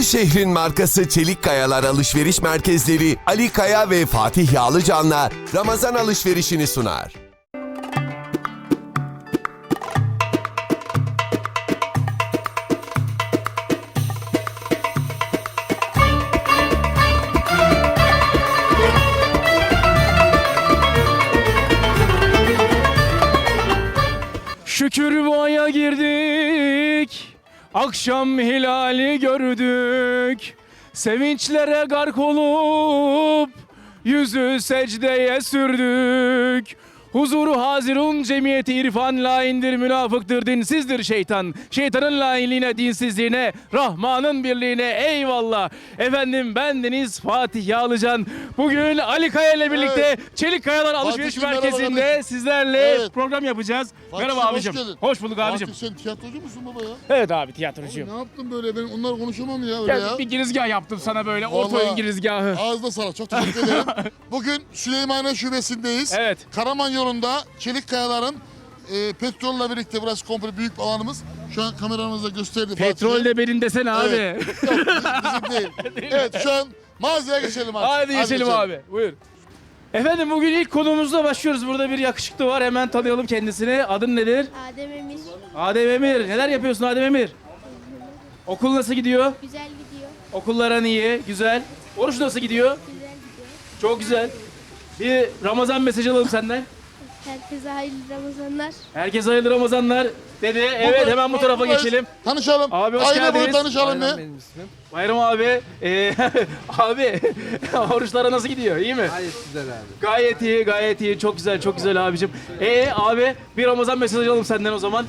Bu şehrin markası Çelik Kayalar Alışveriş Merkezleri Ali Kaya ve Fatih Yağlıcan'la Ramazan alışverişini sunar. Akşam hilali gördük. Sevinçlere gark olup, yüzü secdeye sürdük. Huzuru hazirun cemiyeti irfan laindir, münafıktır, dinsizdir şeytan. Şeytanın lainliğine, dinsizliğine, Rahman'ın birliğine eyvallah. Efendim bendeniz Fatih Yağlıcan. Bugün Ali Kaya ile birlikte Çelik Kayalar Alışveriş Fatih'cim, merhaba Merkezi'nde kardeşim. sizlerle Evet. program yapacağız. Fatih'cim, Merhaba hoş abicim. geldin. Hoş bulduk abicim. Fatih sen tiyatrocu musun baba ya? Evet abi tiyatrocuyum. Ne yaptın böyle? Ben onlar konuşamam ya öyle ya. bir girizgah yaptım sana böyle orta Vallahi- oyun girizgahı. Ağızda sana çok teşekkür ederim. Bugün Süleymaniye Şubesi'ndeyiz. Evet. Karaman yolunda Çelik Kayalar'ın e, petrolle birlikte burası komple büyük bir alanımız. Şu an kameramızda gösterdi. Petrol de benim desene abi. Evet. Yok, bizim değil. Evet şu an mağazaya geçelim abi. Hadi geçelim abi. Buyur. Efendim bugün ilk konumuzla başlıyoruz. Burada bir yakışıklı var. Hemen tanıyalım kendisini. Adın nedir? Adem Emir Adem Emir. Neler yapıyorsun Adem Emir? Okul nasıl gidiyor? güzel gidiyor. Okulların iyi, güzel. Oruç nasıl gidiyor? Güzel gidiyor. Çok güzel. Bir Ramazan mesajı alalım senden. Herkese hayırlı Ramazanlar. Herkese hayırlı Ramazanlar dedi. Evet hemen bu tarafa geçelim. Tanışalım. Abi, hoş boyu geldiniz. tanışalım ya. Bayram abi. e, abi oruçlara nasıl gidiyor? İyi mi? Gayet güzel abi. Gayet iyi, gayet iyi. Çok güzel, çok güzel abicim. E abi bir Ramazan mesajı alalım senden o zaman.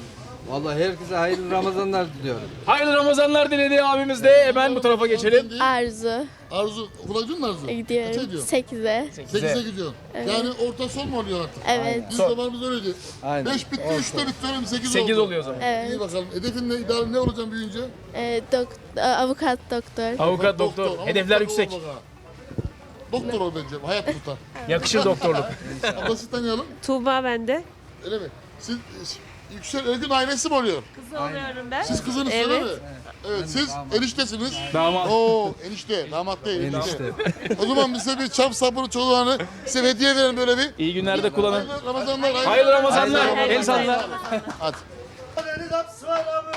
Vallahi herkese hayırlı Ramazanlar diliyorum. Hayırlı Ramazanlar diledi abimiz de. Hemen bu tarafa geçelim. Arzu. Arzu, okula gidiyor musun Arzu? Kaça Gidiyorum. gidiyor? 8'e. 8'e gidiyor. Yani orta son mu oluyor artık? Evet. Biz zamanımız öyleydi. Aynen. 5 bitti, 3 de bitti öyle 8, 8 oldu. oluyor o zaman. Evet. İyi bakalım. Hedefin ne? İdealin ne olacaksın büyüyünce? Ee, dok- avukat doktor. Avukat, doktor. Ama Hedefler doktor yüksek. ol bak ha. Doktor ol bence. Hayat kurtar. Yakışır doktorluk. Ablası tanıyalım. Tuğba bende. Öyle mi? Siz siz- Yüksel Örgün ailesi mi oluyor? Kız oluyorum ben. Siz kızınız Evet. öyle mi? Evet. Siz eniştesiniz. Damat. Oo enişte. Damat değil. Enişte. Enişte. o zaman bize bir çam sabunu çoluğunu size hediye verin böyle bir. İyi günlerde kullanın. Hayırlı Ramazanlar. Hayırlı Ramazanlar. El salla. Hadi.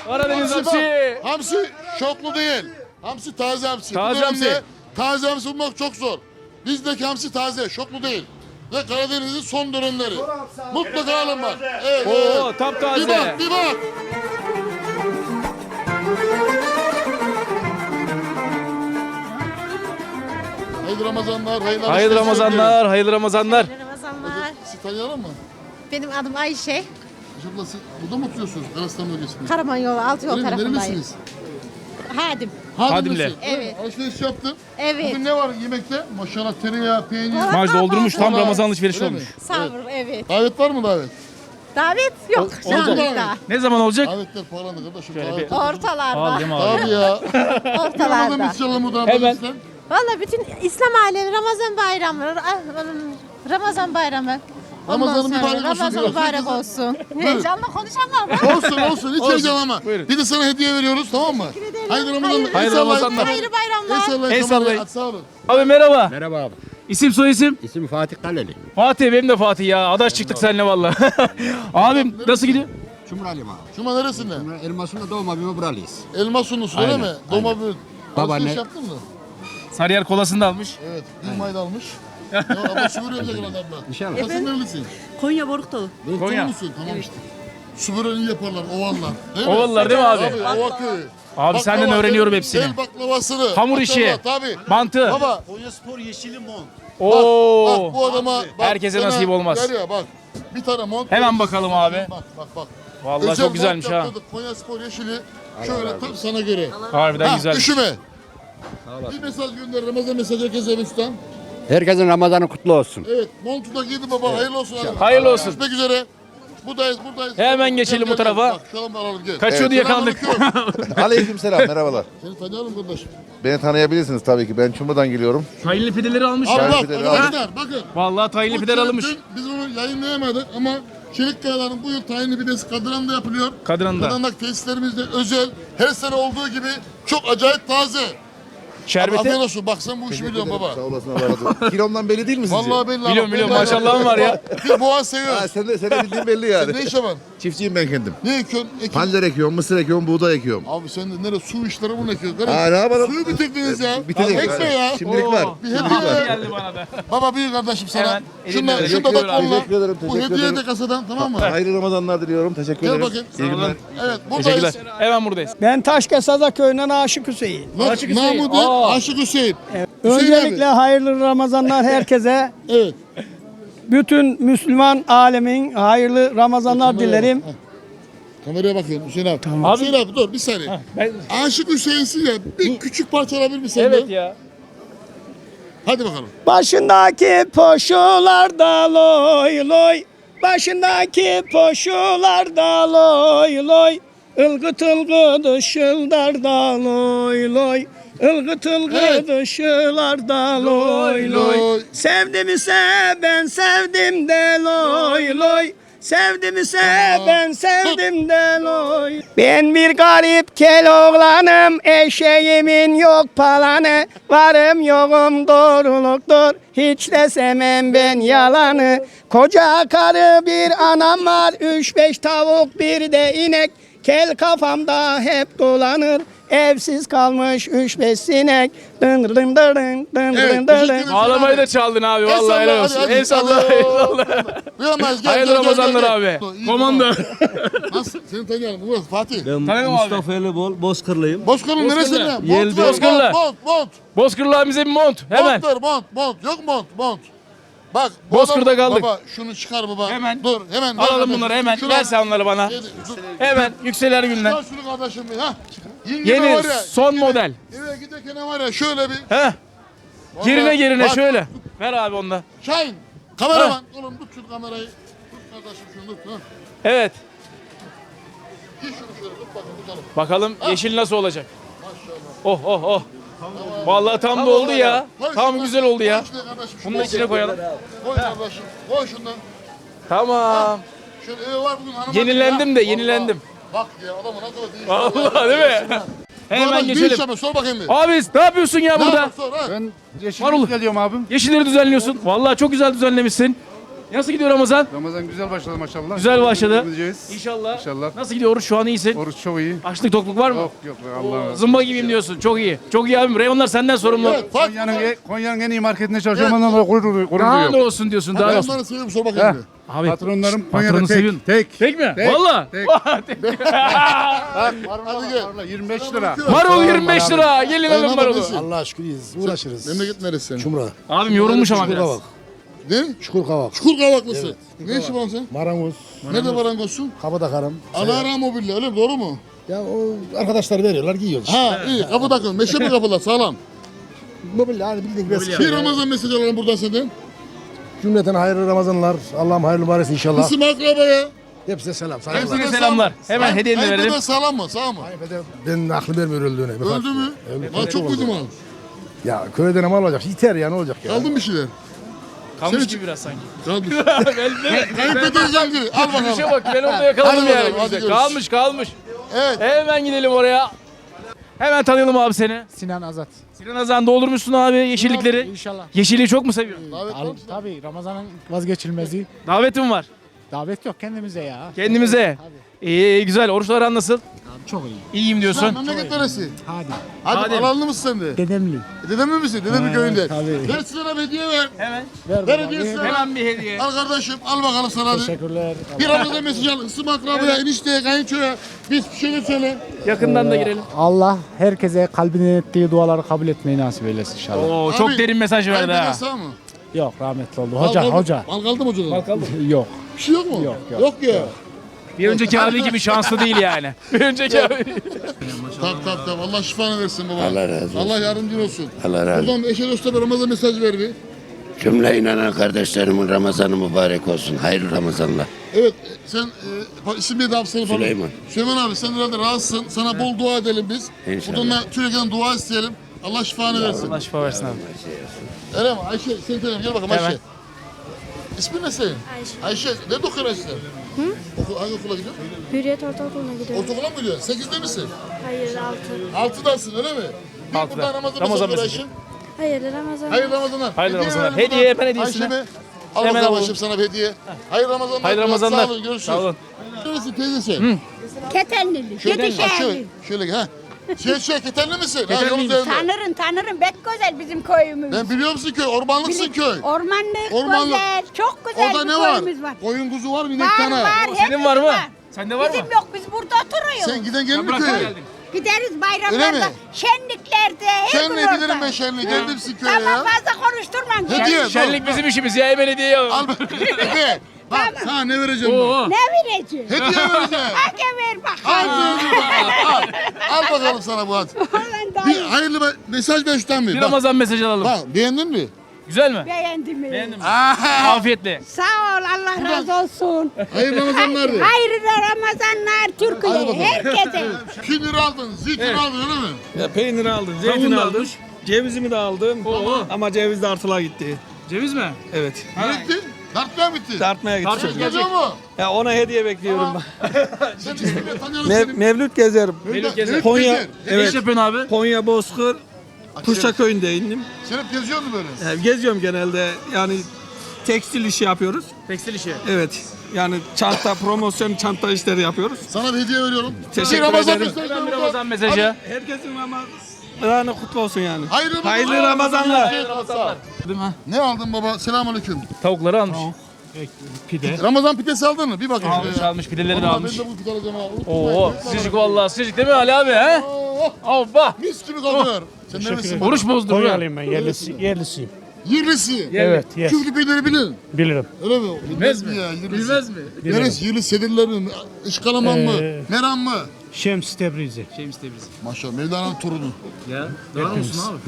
Karadeniz Hamsi hamsi. bak. Hamsi şoklu değil. Hamsi taze hamsi. Bu Taze dönemde hamsi. Taze hamsi bulmak çok zor. Bizdeki hamsi taze, şoklu değil. Ve Karadeniz'in son dönemleri. Mutlaka alın bak. Evet, Oo evet. Bir taptaze. bak, bir bak. Hayırlı Ramazanlar, hayırlı Hayırlı alışverişler Ramazanlar, hayırlı Ramazanlar. Ramazanlar. Sizi tanıyalım mı? Benim adım Ayşe. İnşallah siz burada mı oturuyorsunuz? Araslan bölgesinde. Karaman yolu, altı yol Öyle mi? tarafındayım. Nerelisiniz? Hadim. Hadimli. Hadimlisiniz. Evet. Alışveriş yaptın. Evet. Bugün ne var yemekte? Maşallah tereyağı, peynir. Maj doldurmuş tam Vallahi- Ramazan alışverişi Öyle mi? olmuş. Sabır, evet. Davet var mı davet? Davet yok. olacak. Şu anda daha. Ne zaman olacak? Davetler pahalandı kardeşim. Şöyle davet. bir- Ortalarda. Al mi abi? Abi ya. Ortalarda. mesajı buradan. Hemen. Hemen. Valla bütün İslam alemi Ramazan bayramı. ah, Ramazan bayramı. Ondan Ramazan'ın sonra mübarek olsun Ramazan diyoruz. mübarek olsun. Heyecanla konuşamam. Olsun olsun hiç heyecanlama. Buyurun. Bir de sana hediye veriyoruz tamam mı? ederim. Hayırlı Ramazanlar. Hayırlı- Hayırlı. Ramazanlar. Hayırlı bayramlar. El sallayın. Sağ olun. Abi merhaba. Merhaba abi. İsim soy isim? İsim Fatih Kaleli. Fatih benim de Fatih ya. Adaş çıktık seninle valla. Abim nasıl gidiyor? Çumralıyım abi. Cuma neresinde? Elmasında doğma büyüme buralıyız. Elma öyle Aynen, mi? Doma bir. Babaanne- Alışveriş yaptın mı? Sarıyer kolasını da almış. Evet. Bir mayda almış. ya ama yapacak herhalde abla. İnşallah. Nasıl nerelisin? Konya Boruktalı. Konya. Konya. musun? Tamam işte. Süpüreni yaparlar ovallar. Değil mi? Ovalılar değil mi abi? Abi ova köyü. Abi senden Baklava, öğreniyorum el- hepsini. El baklavasını. Hamur işi. Tabii. Mantı. Baba Konya Spor yeşili mont. Bak, Oo. bak bu adama bak, Herkese sana nasip olmaz. Gel ya bak. Bir tane mont. Hemen bakalım abi. Bak bak bak. Vallahi Özel çok güzelmiş ha. Konya Spor yeşili. Şöyle tam sana göre. Harbiden Ha, güzel. üşüme. Bir mesaj gönder. Ramazan mesajı herkese Mesut'tan. Herkesin Ramazanı kutlu olsun. Evet montu da giydi baba. Hayırlı olsun. Hadi. Hayırlı olsun. Görüşmek üzere. Buradayız buradayız. Hemen geçelim bu tarafa. Bak şalım alalım gel. Kaçıyordu yakalandık. Selamünaleyküm. Aleykümselam merhabalar. Seni tanıyalım kardeşim. Beni tanıyabilirsiniz tabii ki. Ben Çumru'dan geliyorum. Tayinli pideleri almış Abi ya. bak pideri arkadaşlar bakın. Vallahi tayinli pideler almış. Biz onu yayınlayamadık ama Çelik Kayalar'ın bu yıl tayinli pidesi Kadıran'da yapılıyor. Kadıran'da. Kadıran'daki tesislerimizde özel her sene olduğu gibi çok acayip taze. Şerbeti. Afiyet olsun. Bak sen bu işi biliyorsun baba. Sağ olasın Allah razı olsun. Kilomdan belli değil mi sizce? Vallahi belli. Biliyorum biliyorum maşallahım var ya. Bir boğaz seviyoruz. Ha, sen de, sen de bildiğin belli yani. Ne işe var? Çiftçiyim ben kendim. Ne ekiyorsun? Ekin. Pancar ekiyorum, mısır ekiyorum, buğday ekiyorum. Abi sen de nereye su işleri bunu ekiyorsun? Ha ne yapalım? Suyu bitirdiniz ya. Bitecek. Ekme ya. Şimdilik var. Bir hediye var. ver. geldi bana da. Baba buyur kardeşim sana. Hemen elimle şunda veriyorum. da kolla. Teşekkür ederim, Bu teşekkür hediye ederim. de kasadan tamam mı? Hayırlı Ramazanlar diliyorum. Teşekkür Gel ederim. bakayım. İyi günler. Evet buradayız. Teşekkürler. Hemen buradayız. Ben Taşkesaza köyünden Aşık Hüseyin. Aşık Hüseyin. Aa. Aşık Hüseyin. Hüseyin Öncelikle hayırlı Ramazanlar herkese. Evet. Bütün Müslüman alemin hayırlı Ramazanlar dilerim. Kameraya bakıyorum Hüseyin abi. Tamam. Hüseyin abi dur bir saniye. Ben... Aşık Hüseyin'sin ya bir küçük parça alabilir misin? Evet ya. Hadi bakalım. Başındaki poşularda loy loy. Başındaki poşularda loy loy. Ilgıt ılgıt ışıldarda loy loy. Ilgıt ılgıt ışılarda loy loy. Sevdim ise ben sevdim de loy loy. Sevdim ise ben sevdim de loy. Ben bir garip kel oğlanım, eşeğimin yok palanı. Varım yokum doğruluktur, hiç de sevmem ben yalanı. Koca karı bir anam var, üç beş tavuk bir de inek. Kel kafamda hep dolanır, evsiz kalmış üç beş sinek. Dın dın dın dın dın Evet, dın dın. Ağlamayı da çaldın abi. Vallahi helal olsun. El salla. El salla. Buyurmaz gel Hayırlı gel, gel, Ramazanlar gel, abi. İyi Komando. Nasıl? Seni tanıyalım. Buyur Fatih. Tanıdım abi. Mustafa Ali Bol, Bozkırlıyım. Bozkır'ın Bozkır'la. neresinde? Mont ver, Bozkır'la. Mont, mont, mont. Bozkırlı abimize bir mont. Hemen. Mont ver, mont, mont. Yok mont, mont. Bak. bu Bozkır'da adam- kaldık. Baba şunu çıkar baba. Hemen. Dur, hemen. ver Alalım kardeşim. bunları hemen. Şunu- Ver sen onları bana. Yedi, dur. Hemen yükseler günden. Çıkar şunu kardeşim bir. Ha. Yengeme Yeni var ya, son yengeme- model. Eve giderken var ya şöyle bir. Vallahi- Gerine gerine Bak, şöyle. Ver abi onu da. Şahin. Kameraman. Oğlum tut şu kamerayı. Tut kardeşim şunu tut. Ha. Evet. Giy şunu şöyle tut bakın tutalım. Bakalım yeşil nasıl olacak. Oh oh oh. Vallahi tam da oldu ya. Koy Tam şundan. güzel oldu ya. Koy içine kardeşim, şunu. Bunu da içine koyalım. Koy kardeşim. Koy şundan. Tamam. Şöyle eve var bugün hanıma. Yenilendim de yenilendim. Bak ya adamı ne kadar değil. Vallahi değil mi? Hemen geçelim. yapma, sor bakayım bir. Abi ne yapıyorsun ya Ne burada? yapıyorsun, ha? Ben Marul. geliyorum abim. Yeşilleri düzenliyorsun. Vallahi çok güzel düzenlemişsin. Nasıl gidiyor Ramazan? Ramazan güzel başladı maşallah. Güzel başladı. Gideceğiz. İnşallah. İnşallah. Nasıl gidiyor oruç şu an iyisin? Oruç çok iyi. Açlık tokluk var mı? Yok yok Allah'a emanet. Zımba gibiyim diyorsun. Çok iyi. Çok iyi abim. Reyonlar senden sorumlu. Evet, Fatih. Konya'nın, en- Konya'nın en iyi marketinde çalışıyorum. Ondan dolayı gurur, gurur Daha ne duyuyorum. olsun diyorsun. Daha ne Ben olsun. onları seviyorum, sor bakayım bir. Abi Patronlarım patronu Konya'da seviyorsun. tek. Tek. Tek mi? Tek. Valla. Tek. Hadi gel. 25 lira. Marul 25 lira. Gelin alın marulu. Allah aşkına iyiyiz. Uğraşırız. Memleket neresi senin? Çumra. Abim yorulmuş ama Çukur biraz. kavak. Ne? Çukur kavak. Çukur kavaklısın. Ne işin var sen? Marangoz. Nerede marangozsun? Kabada karım. Alara mobilya öyle mi? Doğru mu? Ya o arkadaşlar veriyorlar giyiyoruz. Ha iyi kapı takın. Meşe mi kapılar sağlam? Mobilya hani bildiğin gibi. Bir Ramazan mesajı alalım buradan senden. Cümleten hayırlı Ramazanlar. Allah'ım hayırlı mübarek inşallah. Kısım akrabaya. Hepsine selam. Saygılar. Hepsine selamlar. Hemen hediyeni de Ayıp verelim. eden sağlam mı? Sağ mı? Ben aklım vermiyor öldüğüne. Öldü mü? Lan çok kötü mal. Ya köyden ama olacak. Yeter ya ne olacak ya. Aldın bir şeyler. Kalmış gibi biraz sanki. Kaldı. Ben- Kayınpeder Zangiri. Al Bir şey bakalım. bak ben orada yakaladım Hadi yani. bakalım, hadi bize. görüşürüz. Kalmış kalmış. Evet. Hemen gidelim oraya. Hemen tanıyalım abi seni. Sinan Azat. Sinan Azan doldurmuşsun abi yeşillikleri. İnşallah. Yeşilliği çok mu seviyorsun? Davet var mı? Tabii Ramazan'ın vazgeçilmezi. Davetin var. Davet yok kendimize ya. Kendimize. İyi güzel. Oruçlar nasıl? Çok iyi. İyiyim Sen diyorsun. memleket neresi? Hadi. Hadi Hadi. Alanlı mısın sen de? Dedemli. Dedemli misin? Dedemli köyünde. tabii. Ver Sinan'a bir hediye ver. Hemen. Ver Ver ver. ver. Hemen bir hediye. Al kardeşim al bakalım sana hadi. Teşekkürler. Bir Ramazan mesajı al. Isım akrabaya, enişteye, kayınçoya. Biz bir şeyler söyle. Yakından da girelim. Allah herkese kalbine ettiği duaları kabul etmeyi nasip eylesin inşallah. Oo Abi, çok derin mesaj verdi ha. sağ mı? Yok rahmetli oldu. Hoca kaldı- hoca. Al kaldı mı hocadan? Yok. Bir şey yok mu? Yok, yok. Yok ya. Bir önceki abi gibi şanslı değil yani. Bir önceki abi. Tak tak tak. Allah şifanı versin baba. Allah razı olsun. Allah yardımcın olsun. Allah razı olsun. Buradan eşe dosta bir Ramazan mesaj ver bir. Cümle inanan kardeşlerimin Ramazanı mübarek olsun. Hayırlı Ramazanlar. Evet sen e, isim neydi abi senin falan? Süleyman. Süleyman abi sen herhalde rahatsın. Sana bol dua edelim biz. İnşallah. Buradan da Türkiye'den dua isteyelim. Allah şifanı versin. Allah şifa versin abi. Öyle mi? Ayşe seni tanıyorum. Gel bakalım Hemen. Ayşe. İsmin ne senin? Ayşe. Ayşe. Nerede okuyorsun Ayşe? Hı? Oku, hangi okula gidiyorsun? Hürriyet Ortaokulu'na gidiyorum. Ortaokula mı gidiyorsun? Sekizde misin? Hayır altı. Altıdasın öyle mi? Bir Altıda. buradan Ramazan, Ramazan mesajı mesajı. versin. Hayırlı Ramazanlar. Hayırlı Ramazanlar. Hayırlı Hediye Ramazanlar. verelim Hediye, buradan. ben hediyesini. Ayşe Bey. Al Hemen alalım. Ayşem sana bir hediye. Hayırlı Ramazanlar. Hayırlı Sağ Ramazanlar. olun, görüşürüz. Sağ olun. Neresi teyzesi? Ketenlili. Şöyle, ha, şöyle, şöyle ha. Şey şey ketenli misin? Ha, Ketenliyim. üzerinde. Tanırım tanırım. Pek güzel bizim köyümüz. Ben biliyor musun köy? Ormanlıksın köy. Ormanlık, Ormanlık. güzel. Çok güzel Orada bir ne var? köyümüz var. Koyun kuzu var mı? İnek Var tane. var. Senin hepimiz var mı? Sende var mı? Bizim yok. Biz burada oturuyoruz. Sen giden gelin mi Bırakın köye? Gideriz Öyle bayramlarda, mi? şenliklerde, her gün Şenliğe orada. gidelim ben şenliğe. Geldim sizin köye Tamam ya. fazla konuşturma. Hediye. Şenlik bizim işimiz ya hemen hediye al. Al bak. Hediye. Bak ha ne vereceğim ben? Oo. Ne vereceğim? Hediye vereceğim. Hadi ver Al, bakalım. al, al. Al bakalım sana bu. Ulan Bir dayı hayırlı be- mesaj ben şuradan Bir bir. Bak, Ramazan mesajı alalım. bak beğendin mi? Güzel mi? beğendim mi? Beğendim. Aha. Afiyetle. Sağ ol Allah razı olsun. Hayırlı Ramazanlar de. Hayırlı Ramazanlar Hadi Türkiye'ye, bakalım. herkese. 2 lira aldın, zeytin aldın öyle mi? Ya peyniri aldım, Kavun zeytin da almış. Cevizimi de aldım. Oo. Ama ceviz de artıla gitti. Ceviz mi? Evet. Ne bitti? Dartmaya mı bitti? Tartmaya gitti. Tartıyor. çocuk. Geziyor mu? Ya ona hediye bekliyorum. Sen ismini tanıyorum Mev- seni. Mevlüt gezerim. Melih Gezer. Konya, Gezer. Ne iş evet. yapıyorsun abi? Konya Bozkır, Kuşa köyünde indim. Sen hep geziyor musun böyle? Ya geziyorum genelde. Yani tekstil işi yapıyoruz. Tekstil işi. Evet. Yani çanta, promosyon çanta işleri yapıyoruz. Sana bir hediye veriyorum. Teşekkür ederim. mesajı Ben bir. Ramazan mesajı. Herkesin Ramazanı kutlu olsun yani. Hayırlı Ramazanlar. Hayırlı Ramazanlar. Hayırlı Ramazanlar. Değil mi? Ne aldın baba? Selamünaleyküm. Tavukları almış. Pide. Ramazan pidesi aldın mı? Bir bakayım Almış şuraya. almış pideleri de Vallahi almış. Ben de bu pide alacağım ha. Oo sıcacık vallahi sıcacık değil mi Ali abi he? Oh, Hoppa. mis gibi kokuyor. Sen neresin? baba? Oruç bozdu. Konyalıyım ben yerlisi, yerlisiyim. Yerlisi. Evet, yes. Küflü peyniri bilir. Bilirim. Öyle mi? Bilmez mi? ya? Yerlisi. Bilmez mi? Neresi? Yerli sedirler mi? Işkalaman mı? Ee, Meram mı? Şems Tebrizi. Şeyimiz Tebriz. Maşallah Mevlana'nın torunu. Ya. Doğru musun abi?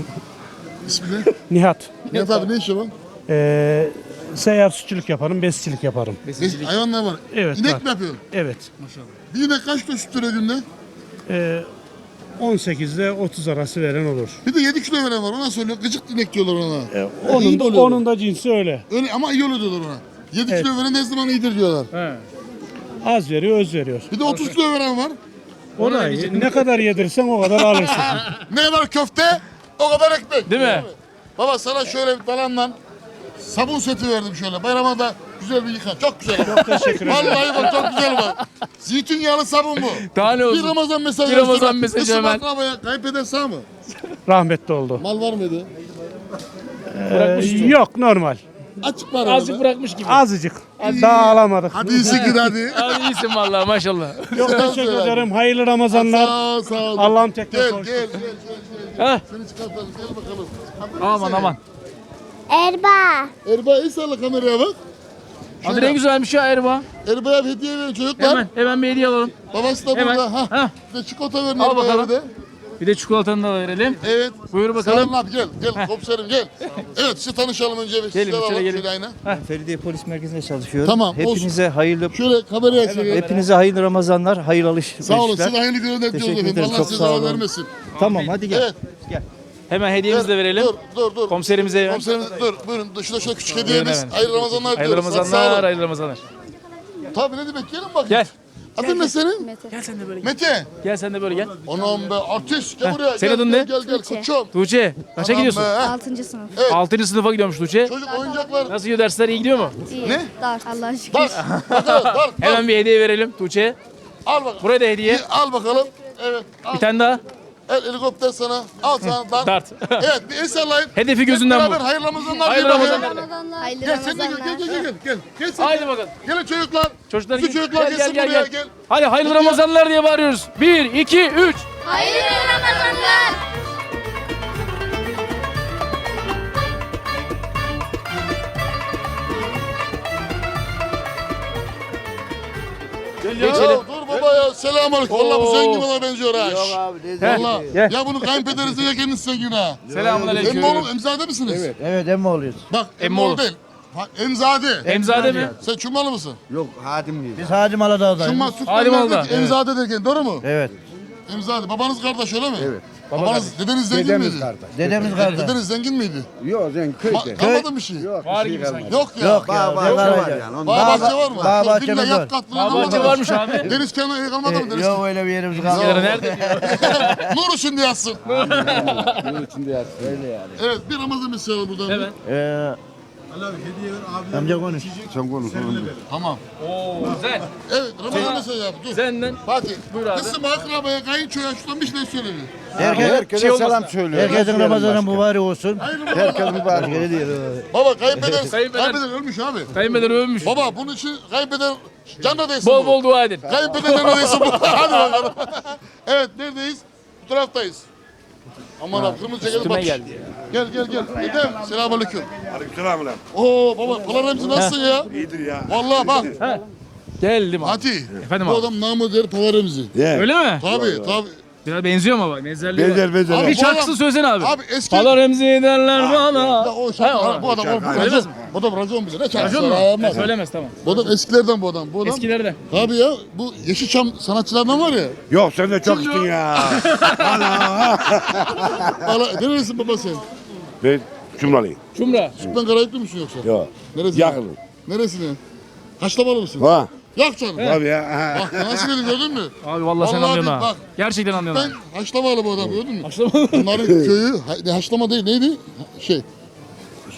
İsmi ne? Nihat. Nihat abi ne işi var? Ee, seyyar sütçülük yaparım, besicilik yaparım. Bes- Hayvanlar var. Evet, İnek var. mi yapıyor? Evet. Bir inek kaç kilo süt veriyor günde? Ee, 18 ile 30 arası veren olur. Bir de 7 kilo veren var. Ona söylüyor. Gıcık inek diyorlar ona. Ee, iyi onun, da, oluyor. onun da cinsi öyle. Öyle ama iyi oluyor diyorlar ona. 7 Evet. kilo veren her zaman iyidir diyorlar. He. Az veriyor, öz veriyor. Bir de 30 kilo veren var. O da iyi. ne kadar yedirsen o kadar alırsın. Ne kadar köfte o kadar ekmek. Değil mi? Baba sana şöyle bir dalanla sabun seti verdim şöyle. Bayrama da güzel bir yıka. Çok güzel. Çok teşekkür ederim. Vallahi bak çok güzel bak. Zeytinyağlı sabun bu. Daha ne Bir olsun? Ramazan mesajı. Bir Ramazan mesajı hemen. akrabaya kayınpeder sağ mı? Rahmetli oldu. Mal var mıydı? Ee, yok normal. Açık var Azıcık arada. bırakmış gibi. Azıcık. Daha alamadık. Hadi iyisin git hadi. Abi iyisin vallahi maşallah. Çok Selam teşekkür ederim. Hayırlı Ramazanlar. Sağ ol sağ ol. Allah'ım tekrar Gel kavuştursun. gel gel gel. gel. Heh. Seni çıkartalım gel bakalım. Haberi Aman seni. aman. Erba. Erba iyi salla kameraya bak. Adı ne güzelmiş ya Erba. Erba'ya bir hediye verin çocuklar. Hemen hemen bir hediye alalım. Babası da Hemen. burada. Ha. Hah. Bir de çikolata verin Al Erba'ya bakalım. bir de. Bir de çikolatanı da verelim. Evet. Buyur bakalım. abi gel. Gel komiserim gel. Evet size tanışalım önce. Bir Gelin, sizler içeri alalım gelin. şöyle. Feldiye Polis Merkezi'nde çalışıyorum. Tamam, Hepinize hayırlı Şöyle kameraya açın. hepinize hayırlı Ramazanlar, hayırlı alışverişler. Sağ olun. Size hayırlı günler diliyoruz Teşekkür efendim. ederim, Allah çok size sağ zarar olun. vermesin. Tamam hadi gel. Evet. Hemen hediyemizi de verelim. Dur dur dur. Komiserimize. Komiserim dur buyurun. Dur, Şurada şöyle küçük hediyemiz. hemen. Hayırlı Ramazanlar Hayırlı diliyoruz. Hadi sağ Ramazanlar, olun. hayırlı Ramazanlar. Tabii ne demek gelin bak. Gel. Adın ne senin? Gel sen de böyle gel. Mete. Gel sen de böyle gel. Anam be artist. Gel buraya. senin gel, adın gel, ne? Gel gel Tuğçe. koçum. Tuğçe, kaça Anam gidiyorsun? be. 6. sınıf. 6. sınıfa gidiyormuş Tuğçe. Çocuk oyuncaklar. Nasıl gidiyor dersler iyi gidiyor mu? İyi. Ne? Dar. Allah'a şükür. Bak. Bakalım bak. Hemen bir hediye verelim Tuğçe'ye. Al bakalım. Buraya da hediye. Bir al bakalım. Evet. Al. Bir tane daha. El helikopter sana. Al sana dart. Dart. Evet bir el sallayın. Hedefi gözünden vur. Hayırlı Ramazanlar. Hayırlı. Ramazanlar. Hayırlı Gel sen de gel gel gel gel. Gel, gel. gel sen. Haydi bakalım. Gelin çocuklar. Çocuklar gel- çocuklar gel, gelsin gel, buraya gel. gel. Hadi hayırlı Ramazanlar diye bağırıyoruz. 1, 2, 3. Hayırlı Ramazanlar. Ya Geçelim. dur baba ya. Selamünaleyküm. Vallahi bu Oo. zengin ona benziyor ha. Şşş. Heh, Vallahi. Gel. Ya bunu kayınpederiz diye kendisi zengin ha. Selamun aleyküm. Emmi oğlum emzade misiniz? Evet. Evet emmi oluyoruz. Bak emmi oğlu değil. Ha, emzade. Emzade mi? Sen Çummalı mısın? Yok hadim değil. Biz Hadim Aladağ'dayız. Çumma Halim Türkmenler oldu. diyor ki emzade derken doğru mu? Evet. Emzade. Babanız kardeş öyle mi? Evet. Babanız, dedeniz zengin Dedemiz miydi? kardeş. Dedemiz Dedeniz zengin miydi? Yok sen Ma- kalmadı bir şey. Yok. Var gibi sanki. Yok ya. Yok Bağ bahçe var yani. Bağ bahçe var mı? Bağ Yok, bahçemiz villa, var. yat katlı Bağ kalmadı bahçe mı? varmış abi. Deniz kenarı kalmadı mı deniz kenarı? öyle bir yerimiz Sigara nerede diyor? Nur şimdi yatsın. Bunun içinde yat. Öyle yani. Evet bir Ramazan mesajı buradan. Evet. Ee, amca konuş. Sen konuş. Tamam. Oo güzel. Evet Ramazan mesajı yap. Dur. Senden Fatih. Buyur abi. Kızım akrabaya, kayınçoya şuradan bir şey söyle. Herkese, herkese şey selam söylüyor. Herkesin Ramazan'ı mübarek olsun. Herkes mübarek. Baba kayınpeder, Kayınpeder. kayınpeder ölmüş abi. kayınpeder övmüş. Baba bunun için kayınpeder canla değsin Bol bu. bol dua edin. Kayınpeder canla değsin bu. Hadi bakalım. evet neredeyiz? Bu taraftayız. Aman abi kırmızı ceketi Üstüme bak. geldi ya. Gel gel gel. Edem selamünaleyküm. Aleykümselam lan. Oo baba Polar Remzi nasılsın ya? İyidir ya. Vallahi bak. Geldim abi. Fatih. Efendim Bu abi. adam namı der Polar Remzi. Öyle mi? Tabii tabii. Biraz benziyor mu bak? Benzerliği var. benzer. Abi, Bir bu şarkısını adam- söylesene abi. Abi eski... Hala Remzi derler bana. o şarkı, Ha, o- bu adam bu Söylemez racon, bu adam racon bilir. Ne şarkısı Racon mu? var, Söylemez tamam. Bu adam eskilerden bu adam. Bu adam. Eskilerden. Tabii ya bu Yeşilçam sanatçılardan var ya. Yok sen de çok içtin ya. Valla nerelisin baba sen? Ben cumralıyım. Çumra. Ben Karayipli misin yoksa? Yok. Neresi? Yakınım. Neresine? Haşlamalı mısın? Ha. Yok canım. Tabii ya. Bak nasıl dedim gördün mü? Abi vallahi sen Vallahi anlıyorsun ha. bak. Gerçekten anlıyorsun. Ben haşlamalı bu adam gördün mü? Haşlama. Bunların köyü ha- ne, haşlama değil neydi? Şey.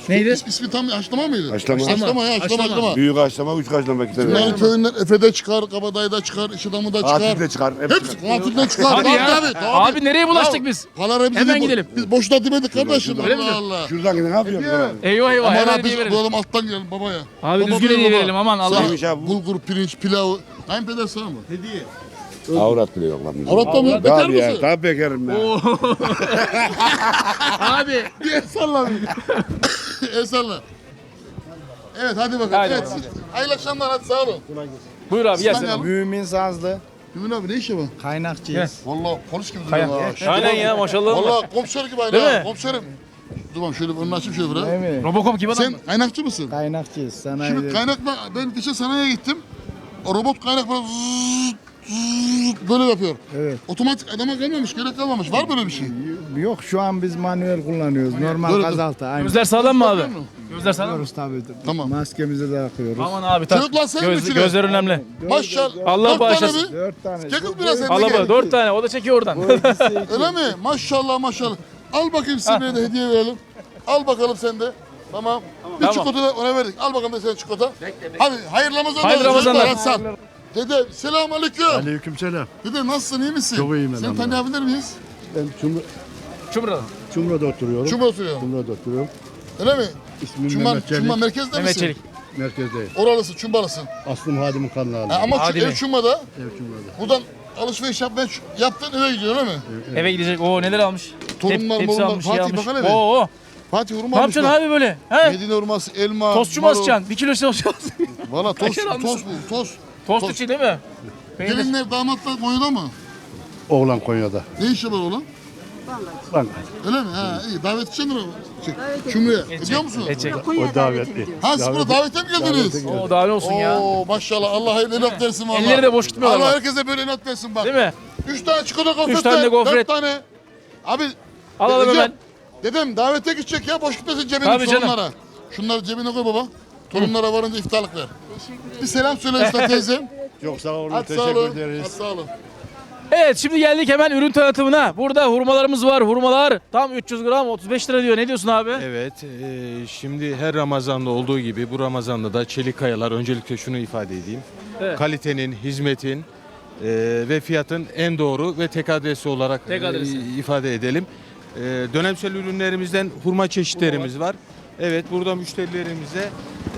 Neydi? is- ismi tam haşlama mıydı? Haşlama. Haşlama ya haşlama Haşlama. haşlama. Büyük haşlama, üç haşlama iki tane. Bunların köyünden Efe'de çıkar, Kabadayı'da çıkar, İşidam'da çıkar. Tatil de çıkar. Hep Hepsi katilden çıkar. Hadi ya. tabii, tabii. Abi nereye bulaştık biz? Palar hepsi Hemen gidelim. Biz boşuna demedik kardeşim. Öyle mi Allah. Şuradan gidin ne yapıyorsun? Eyvah eyvah. Aman abi biz bu verelim. adam alttan girelim babaya. Abi düzgün hediye verelim aman Allah. Abi? Bulgur, pirinç, pilav. Kayınpeder sana mı? Hediye. Avrat bile yok lan. Avrat'ta mı? Bekar Tabii ya. mısın? Tabii bekarım ya. Abi. Bir el salla bir. el salla. Evet hadi bakalım. Hadi evet. bakalım. Hayırlı akşamlar hadi sağ olun. Buyur abi gel sen. Mümin sazlı Güven abi ne işi bu? kaynakçıyız. Valla polis gibi duruyor ha. Aynen ya maşallah. Valla komiser gibi aynı Değil ha. mi? Komiserim. Dur bakalım şöyle önünü açayım şöyle biraz. Evet. Robocop gibi adam. Sen kaynakçı mısın? Kaynakçıyız Şimdi sanayi. kaynakla ben geçen sanayiye gittim. O robot kaynak böyle zzzz, böyle yapıyor. Evet. Otomatik adama gelmemiş, gerek kalmamış. Var böyle bir şey. Yok şu an biz manuel kullanıyoruz. Normal dur. gazaltı. Aynı. Gözler sağlam mı abi? Gözler sağlam mı? Takıyoruz tabii. Tamam. Maskemizi de takıyoruz. Aman abi tak. Çocuklar sen Göz, mi gözler önemli. Maşallah. Allah Dört bağışlasın. tane mi? Dört tane. Çekil biraz sen de Allah gel. bak dört tane o da çekiyor oradan. Öyle mi? Maşallah maşallah. Al bakayım size de hediye verelim. Al bakalım sen de. Tamam. Bir Tamam. çikolata da ona verdik. Al bakalım da sen çikolata. Hadi hayırlı Ramazanlar. Hayırlı Ramazanlar. Hadi sağ ol. Dede selam aleyküm. Aleyküm selam. Dede nasılsın iyi misin? Çok iyiyim Seni elhamdülillah. tanıyabilir miyiz? Ben Çumra, Çumra'da. Çumra'da oturuyorum. Çumra oturuyor. Çumra'da oturuyorum. Öyle mi? İsmim Çumba, Mehmet Çelik. Çumba merkezde Mehmet misin? Çelik. Merkezdeyim. Oralısın, Çumbalısın. Aslım Hadim'in kanlı Ha, ama şu Adile. ev Çumba'da. Ev Çumra'da. Buradan alışveriş yapmaya ç- yaptın eve gidiyor öyle mi? Eve gidecek. Oo neler almış. Torunlar, Tep- tepsi morunlar. almış, şey Fatih almış. bak hele bir. Oo. Fatih hurma Ne almış yapacaksın bak. abi böyle? He? Medine hurması, elma, Tostçu mu marul. asacaksın? Bir kilo şey alacaksın. Valla tost, Kaşar almışsın. tost bu, tost. Tost Tost. için değil mi? Peynir. Gelinler, damatlar Konya'da mı? Oğlan Konya'da. Ne işi var oğlan? Bak Öyle mi? Ha iyi. Davet edeceksin mi? Şey, Cumhuriyet. Ediyor musun? Edecek. o davetli. Ha siz burada davete mi geldiniz? Oo daha ne olsun ya. Oo maşallah Allah hayırlı evlat versin valla. Elleri de boş gitmiyorlar Allah bak. herkese böyle evlat versin bak. Değil mi? Üç tane çikolata gofret. Üç tane de gofret. Dört tane. Abi. Alalım dedeciğim, hemen. Dedem davete gidecek ya boş gitmesin cebine Tabii canım. torunlara. Şunları cebine koy baba. Torunlara varınca iftarlık ver. Bir selam söyle usta teyzem. Çok sağ olun. Hadi sağ teşekkür olun. ederiz. Hadi sağ olun. Evet şimdi geldik hemen ürün tanıtımına. Burada hurmalarımız var. Hurmalar tam 300 gram 35 lira diyor. Ne diyorsun abi? Evet, e, şimdi her Ramazan'da olduğu gibi bu Ramazan'da da Çelik Kayalar öncelikle şunu ifade edeyim. Evet. Kalitenin, hizmetin e, ve fiyatın en doğru ve tek adresi olarak Tek e, adresi. ifade edelim. E, dönemsel ürünlerimizden hurma çeşitlerimiz var. Evet, burada müşterilerimize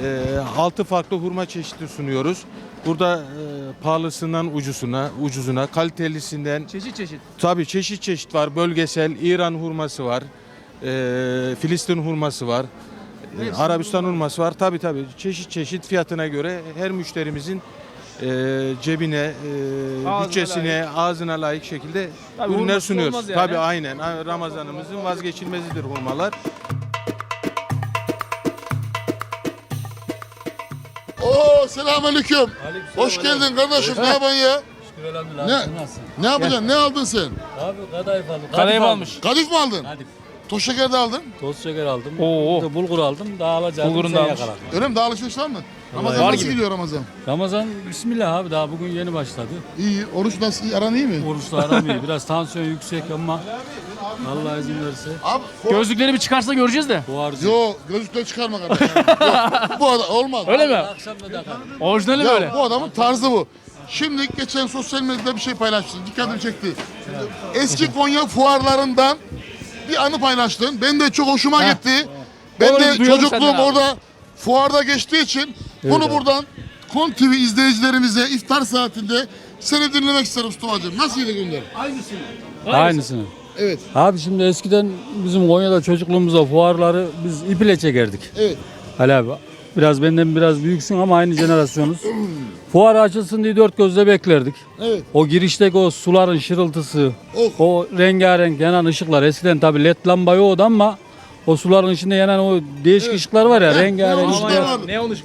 e, 6 farklı hurma çeşidi sunuyoruz. Burada e, pahalısından ucuzuna, ucuzuna, kalitelisinden Çeşit çeşit. Tabii çeşit çeşit var. Bölgesel İran hurması var. Ee, Filistin hurması var. ee, Arabistan hurması var. Tabii tabii çeşit çeşit fiyatına göre her müşterimizin e, cebine, e, Ağzına bütçesine, ağzına layık şekilde Tabii ürünler hurmasız sunuyoruz. olmaz yani. Tabii aynen. Ramazanımızın vazgeçilmezidir hurmalar. Oo selamünaleyküm. Hoş geldin kardeşim. Ne yapıyorsun ya? Ne, ne yapacaksın? Ne aldın sen? Abi kadayıf aldım. Kadayıf almış. Kadif mi aldın? Kadif. Toz şeker de aldın. Toz şeker aldım. Oo. Bir de bulgur aldım. Daha alacağım. Bulgurunu da almış. Öyle mi? Daha alışveriş var mı? Ramazan Var nasıl gibi. gidiyor Ramazan? Ramazan bismillah abi daha bugün yeni başladı. İyi. Oruç nasıl? iyi? Aran iyi mi? Oruçla aramıyor. Biraz tansiyon yüksek ama Allah izin verirse. Abi Gözlükleri bir çıkarsa göreceğiz de. Buharcı. Yo gözlükleri çıkarma kardeşim. Yok, bu adam olmaz. Öyle mi? Akşam da takarım. Orijinali Ya böyle. bu adamın tarzı bu. Şimdi geçen sosyal medyada bir şey paylaştın. Dikkatimi çekti. Eski Konya fuarlarından bir anı paylaştın. Ben de çok hoşuma gitti. Ben Onu de çocukluğum senden abi. orada fuarda geçtiği için bunu buradan Kon TV izleyicilerimize iftar saatinde seni dinlemek isterim Mustafa'cığım. Nasıldı günler? Aynısını. Evet. Abi şimdi eskiden bizim Konya'da çocukluğumuzda fuarları biz ip ile çekerdik. Evet. Ali abi biraz benden biraz büyüksün ama aynı jenerasyonuz. Fuar açılsın diye dört gözle beklerdik. Evet. O girişteki o suların şırıltısı, Oh. o rengarenk yanan ışıklar. Eskiden tabi led lamba yoktu ama o suların içinde yanan o değişik ışıklar var ya Heh, rengarenk neon ışıklar. var. Ne olmuş?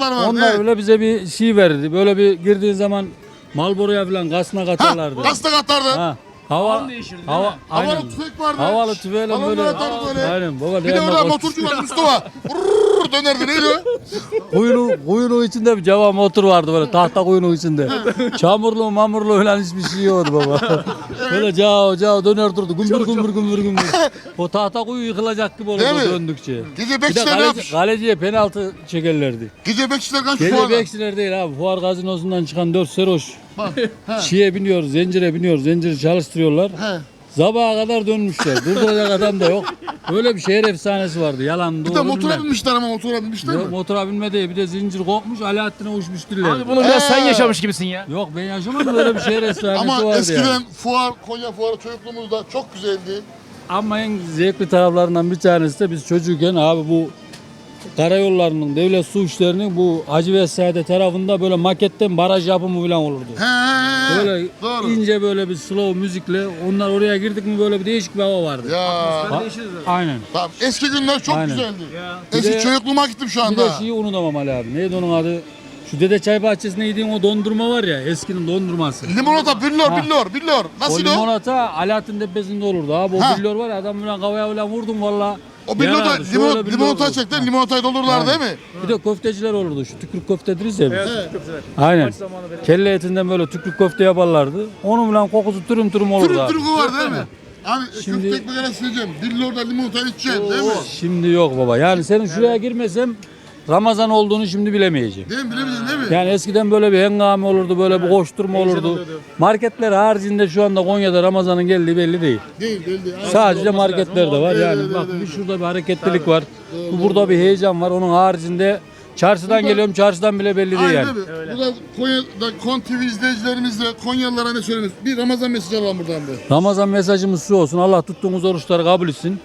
Var. Onlar evet. öyle bize bir şey verdi. Böyle bir girdiğin zaman Malboro'ya falan kasna katarlardı. Ha, hasta katardı. Ha. Hava, Havan değişirdi, değil hava, mi? aynen. Havalı tüfek vardı. Havalı tüfeğiyle Balonlar böyle. atardı böyle. Aynen baba. Bir de orada motorcu vardı Mustafa. Rrrr dönerdi neydi o? Kuyruğu içinde bir ceva motor vardı böyle tahta kuyruğu içinde. Çamurlu mamurlu falan hiçbir şey yoktu baba. böyle cao cao döner durdu. Gümbür gümbür gümbür gümbür. o tahta kuyu yıkılacak gibi olurdu Değil mi? döndükçe. Gece Bir de bekçiler ne kaleci, yapmış? kaleciye penaltı çekerlerdi. Gece bekçiler kaç Gece fuarda? bekçiler değil abi. Fuar gazinosundan çıkan dört seroş. Bak, he. Şiye biniyor, zincire biniyor, zinciri çalıştırıyorlar. He. Sabaha kadar dönmüşler. Durduracak adam da yok. Öyle bir şehir efsanesi vardı. Yalan Bir doğru de motora bilmem. binmişler ama motora binmişler Yok mi? motora binme değil. Bir de zincir kopmuş. Alaaddin'e uçmuş diller. Abi bunu biraz sen Ee. yaşamış gibisin ya. Yok ben yaşamadım öyle bir şehir efsanesi Ama vardı eskiden yani. fuar, Konya fuarı çocukluğumuzda çok güzeldi. Ama en zevkli taraflarından bir tanesi de biz çocukken abi bu karayollarının, devlet su işlerinin bu Hacı Vesade tarafında böyle maketten baraj yapımı falan olurdu. He, Böyle doğru. ince böyle bir slow müzikle onlar oraya girdik mi böyle bir değişik bir hava vardı. Ya, Ha- Aynen. tamam. Eski günler çok Aynen. güzeldi. Bir Eski de- çocukluğuma gittim şu Bir anda. de şeyi unutamam Ali abi. Neydi onun adı? Şu Dede Çay Bahçesi'nde yediğin o dondurma var ya eskinin dondurması. Limonata, billor, Ha. billor, billor. O Nasıl o? limonata Alaaddin Tepesi'nde olurdu abi. O Ha. billor var ya adam falan kavaya falan vurdum valla. O billor da Yanardı. Şöyle limon, billor limonata olurdu. çekten limonatayı doldururlar değil mi? Bir de köfteciler olurdu. Şu tükürük köfte deriz ya biz. Aynen. Kelle etinden böyle tükürük köfte yaparlardı. Onun falan kokusu türüm türüm olurdu Türüm abi. türüm var değil mi? Abi Şimdi- köfte ekmek arası yiyeceğim. Billor da limonata içeceksin değil mi? Şimdi yok baba. Yani senin şuraya girmesem Ramazan olduğunu şimdi bilemeyeceğim. Değil mi? Bilemedin değil mi? Yani eskiden böyle bir hengame olurdu, böyle bir koşturma olurdu. Marketler haricinde şu anda Konya'da Ramazan'ın geldiği belli değil. Değil, değil, değil. Sadece marketlerde var. Evet, Yani evet, bak evet, bir şurada bir hareketlilik var. Bu burada bir heyecan var. Onun haricinde çarşıdan geliyorum, çarşıdan bile belli değil Aynen yani. mi? Burada Konya'da Kon TV izleyicilerimizle Konyalılara ne söylemek? Bir Ramazan mesajı alalım buradan bir. Ramazan mesajımız şu olsun. Allah tuttuğumuz oruçları kabul etsin.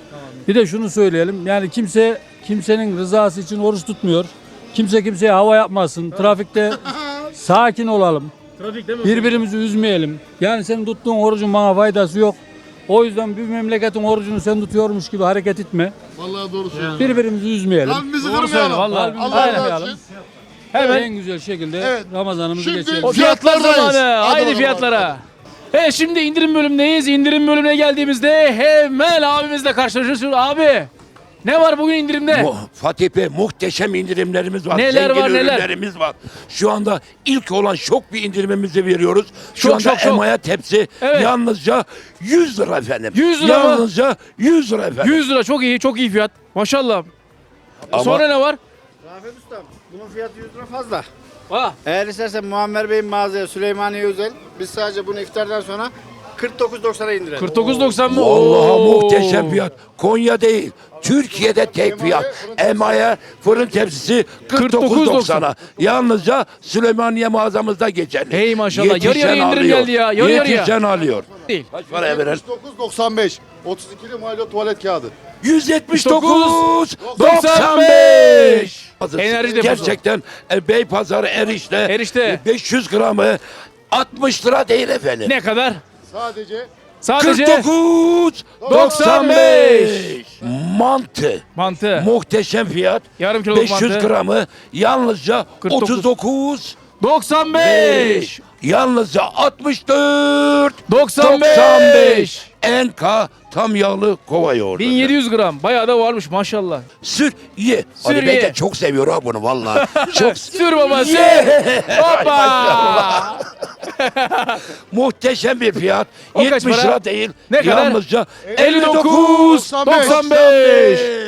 Bir de şunu söyleyelim. Yani kimse kimsenin rızası için oruç tutmuyor. Kimse kimseye hava yapmasın. Trafikte sakin olalım. Trafikte mi? Birbirimizi üzmeyelim. Yani senin tuttuğun orucun bana faydası yok. O yüzden bir memleketin orucunu sen tutuyormuş gibi hareket etme. Vallahi doğru söylüyorsun. Birbirimizi üzmeyelim. Kalbimizi Doğru söylüyor, kırmayalım. vallahi. Allah Aynen. razı olsun. Hemen En güzel şekilde Evet. Ramazanımızı Şimdi- geçirelim. o fiyatlar zamanı. Hadi Haydi bakalım. fiyatlara. Evet şimdi indirim bölümündeyiz. İndirim bölümüne geldiğimizde hemen abimizle karşılaşıyoruz. Abi ne var bugün indirimde? Mu- Fatih Bey muhteşem indirimlerimiz var. Neler Zengin var, neler? ürünlerimiz var. Şu anda ilk olan şok bir indirimimizi veriyoruz. Şu Şok, anda şok, şok. emaya tepsi Evet. yalnızca 100 lira efendim. 100 lira mı? Yalnızca 100 lira efendim. 100 lira çok iyi çok iyi fiyat. Maşallah. Ama- Sonra ne var? Rafet Ustam bunun fiyatı 100 lira fazla. Eğer istersen Muammer Bey'in mağazaya Süleymaniye özel biz sadece bunu iftardan sonra 49.90'a indirelim. 49.90 mı? Vallahi Oo. muhteşem fiyat. Konya değil. Türkiye'de tek fiyat. Emaya fırın tepsisi 49.90'a. Yalnızca Süleymaniye mağazamızda geçerli. Hey maşallah. Yarı Yetişen yarıya indirim alıyor. geldi ya. Yarı yarıya. Yetişen alıyor. Değil. Kaç paraya veren? 995. 32'li mahalle tuvalet kağıdı. 179 95. 95. Enerji deposu. Gerçekten e, Beypazarı erişte, Erişte. e, 500 gramı 60 lira değil efendim. Ne kadar? Sadece Sadece 49 95. 95. Mantı. mantı. Muhteşem fiyat. Yarım kiloluk 500 mantı. gramı yalnızca 49. 39 95 Yalnızca 64 95 NK tam yağlı kova yoğurdu. 1700 gram. Bayağı da varmış maşallah. Sür ye. Sür Ali Bey ye. de çok seviyor ha bunu vallahi. çok Sür baba sür. Ye. Hoppa. Muhteşem bir fiyat. O kaç 70 para? lira değil. Ne kadar? Yalnızca 59 95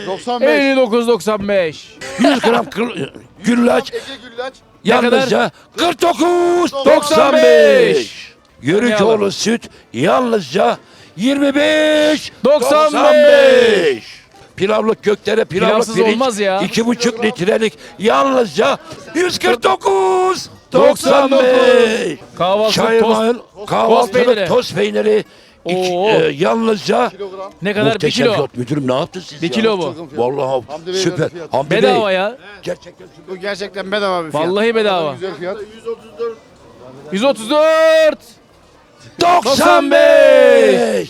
95. 59 95 100 gram kıl- güllaç Ege Güllaç. Yalnızca 49 95. 95. Yörükoğlu süt yalnızca 25 95. 95. Pilavlık göklere pilavlık Pilavsız pirinç olmaz ya. 2,5 litrelik yalnızca 149 99. 95. Kahvaltı Çay tost. mahal, peyniri. kahvaltılık toz peyniri iki- Oo. e, yalnızca Ne kadar? 1 muhteşem kilo. fiyat. Müdürüm ne yaptın siz 1 ya? kilo bu. Vallahi Bey süper. verdi fiyat. Hamdi Bey, Bedava ya. Gerçekten Bu gerçekten bedava bir fiyat. Vallahi bedava. Güzel fiyat. 134 95.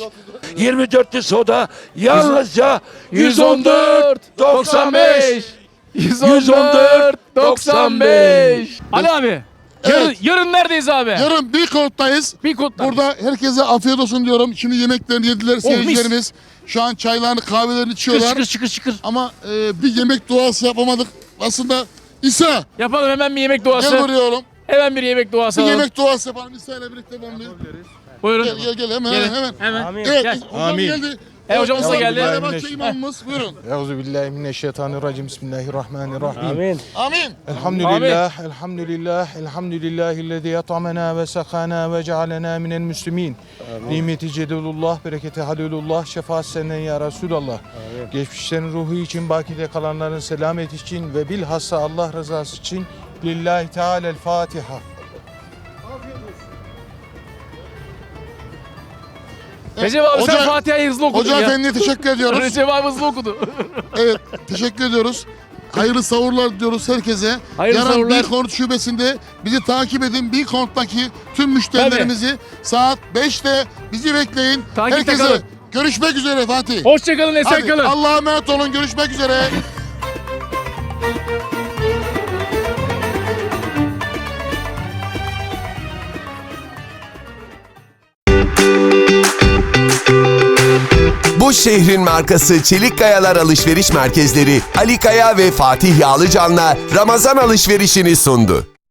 24'lü soda yalnızca 114 95. 114 95 Ali abi. Yarın, yarın neredeyiz abi? Yarın. Bir kutla. Burada herkese afiyet olsun diyorum. Şimdi yemeklerini yediler seyircilerimiz. Şu an çaylarını kahvelerini Şıkır içiyorlar. şıkır şıkır şıkır. Ama e, bir yemek duası yapamadık. Aslında İsa Yapalım hemen bir yemek gel duası. buraya oğlum. Hemen bir yemek duası Bir alalım. yemek duası yapalım İsa ile birlikte ben bir. Buyurun. Gel gel gel hemen Gelin. hemen. Hemen. Evet Gel. Amin. geldi. E, hocamız da geldi. Fenerbahçe imamımız buyurun. Euzu billahi mineşşeytanirracim. Bismillahirrahmanirrahim. Amin. Amin. Elhamdülillah, elhamdülillah, elhamdülillahillezî yat'amena ve sakana ve cealena minel müslimin. Nimeti cedelullah, bereketi halilullah, şefaat senden ya Resulallah. Geçmişlerin ruhu için, bakide kalanların selameti için ve bilhassa Allah rızası için Lillahi Teala'l Fatiha. Recep abi sen Hoca- Fatiha'yı hızlı okudun Hoca ya. Efendi'ye teşekkür ediyoruz. Recep abi hızlı okudu. Evet teşekkür ediyoruz. Hayırlı savurlar diyoruz herkese. Hayırlı Yarın savurlar. Bikont şubesinde bizi takip edin. Bikont'taki tüm müşterilerimizi saat 5'te bizi bekleyin. Takipte Herkese kalın. görüşmek üzere Fatih. Hoşçakalın esen Hadi, kalın. Allah'a emanet olun. Görüşmek üzere. Bu şehrin markası Çelik Kayalar Alışveriş Merkezleri Ali Kaya ve Fatih Yağlıcan'la Ramazan alışverişini sundu.